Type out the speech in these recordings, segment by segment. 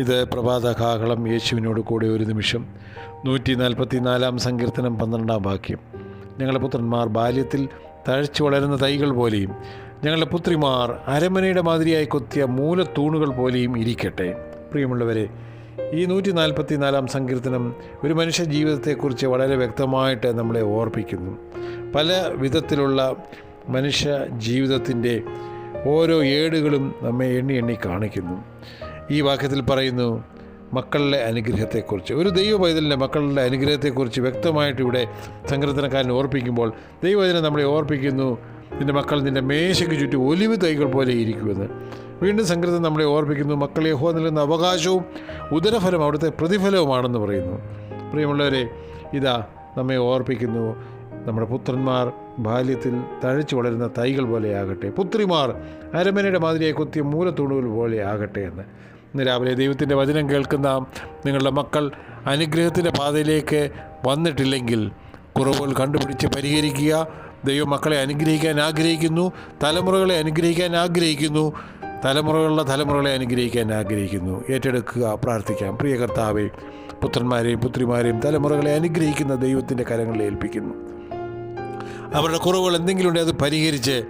ഇത് പ്രഭാത കാഹളം യേശുവിനോട് കൂടെ ഒരു നിമിഷം. നൂറ്റി നാൽപ്പത്തി നാലാം സങ്കീർത്തനം പന്ത്രണ്ടാം വാക്യം. ഞങ്ങളുടെ പുത്രന്മാർ ബാല്യത്തിൽ തഴച്ചു വളരുന്ന തൈകൾ പോലെയും ഞങ്ങളുടെ പുത്രിമാർ അരമനയുടെ മാതിരിയായി കൊത്തിയ മൂലത്തൂണുകൾ പോലെയും ഇരിക്കട്ടെ. പ്രിയമുള്ളവരെ ഈ നൂറ്റി നാൽപ്പത്തി നാലാം സങ്കീർത്തനം ഒരു മനുഷ്യ ജീവിതത്തെക്കുറിച്ച് വളരെ വ്യക്തമായിട്ട് നമ്മളെ ഓർപ്പിക്കുന്നു. പല വിധത്തിലുള്ള മനുഷ്യ ജീവിതത്തിന്റെ ഓരോ ഏടുകളും നമ്മെ എണ്ണി എണ്ണി കാണിക്കുന്നു. ഈ വാക്യത്തിൽ പറയുന്നു മക്കളുടെ അനുഗ്രഹത്തെക്കുറിച്ച്. ഒരു ദൈവ മക്കളുടെ അനുഗ്രഹത്തെക്കുറിച്ച് വ്യക്തമായിട്ട് ഇവിടെ സങ്കീർത്തനക്കാരൻ ഓർപ്പിക്കുമ്പോൾ ദൈവവചനം നമ്മളെ ഓർപ്പിക്കുന്നു നിന്റെ മക്കൾ നിന്റെ മേശയ്ക്ക് ചുറ്റും ഒലിവ് തൈകൾ പോലെ ഇരിക്കുമെന്ന്. വീണ്ടും സങ്കീർത്തനം നമ്മളെ ഓർപ്പിക്കുന്നു മക്കളെ യഹോ നൽകുന്ന അവകാശവും ഉദരഫലം അവിടുത്തെ പ്രതിഫലവുമാണെന്ന് പറയുന്നു. പ്രിയമുള്ളവരെ ഇതാ നമ്മെ ഓർപ്പിക്കുന്നു നമ്മുടെ പുത്രന്മാർ ബാല്യത്തിൽ തഴച്ചു വളരുന്ന തൈകൾ പോലെയാകട്ടെ പുത്രിമാർ അരമനയുടെ മാതിരിയായി കൊത്തിയ മൂലത്തൂണുകൾ പോലെ ആകട്ടെ എന്ന്. ഇന്ന് രാവിലെ ദൈവത്തിന്റെ വചനം കേൾക്കുന്ന നിങ്ങളുടെ മക്കൾ അനുഗ്രഹത്തിന്റെ പാതയിലേക്ക് വന്നിട്ടില്ലെങ്കിൽ കുറവുകൾ കണ്ടുപിടിച്ച് പരിഹരിക്കുക. ദൈവം മക്കളെ അനുഗ്രഹിക്കാൻ ആഗ്രഹിക്കുന്നു തലമുറകളെ അനുഗ്രഹിക്കാൻ ആഗ്രഹിക്കുന്നു തലമുറകളുടെ തലമുറകളെ അനുഗ്രഹിക്കാൻ ആഗ്രഹിക്കുന്നു. ഏറ്റെടുക്കുക പ്രാർത്ഥിക്കാം. പ്രിയ കർത്താവെ പുത്രന്മാരെയും പുത്രിമാരെയും തലമുറകളെ അനുഗ്രഹിക്കുന്ന ദൈവത്തിന്റെ കരങ്ങളിൽ ഏൽപ്പിക്കുന്നു. അവരുടെ കുറവുകൾ എന്തെങ്കിലും ഉണ്ടെങ്കിൽ അത് പരിഹരിച്ച്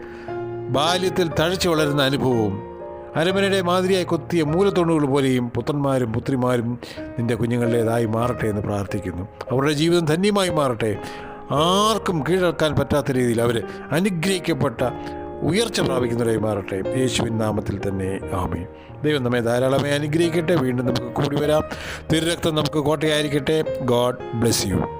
ബാല്യത്തിൽ തഴച്ചു വളരുന്ന അനുഭവവും അരമനയുടെ മാതിരിയായി കൊത്തിയ മൂലത്തൊണ്ണുകൾ പോലെയും പുത്രന്മാരും പുത്രിമാരും നിന്റെ കുഞ്ഞുങ്ങളുടേതായി മാറട്ടെ എന്ന് പ്രാർത്ഥിക്കുന്നു. അവരുടെ ജീവിതം ധന്യമായി മാറട്ടെ. ആർക്കും കീഴടക്കാൻ പറ്റാത്ത രീതിയിൽ അവർ അനുഗ്രഹിക്കപ്പെട്ട ഉയർച്ച പ്രാപിക്കുന്നവരായി മാറട്ടെ. യേശുവിൻ നാമത്തിൽ തന്നെ ആമി ദൈവം നമ്മെ ധാരാളമായി അനുഗ്രഹിക്കട്ടെ. വീണ്ടും നമുക്ക് കൂടി വരാം. തിരുരക്തം നമുക്ക് കോട്ടയായിരിക്കട്ടെ. God bless you.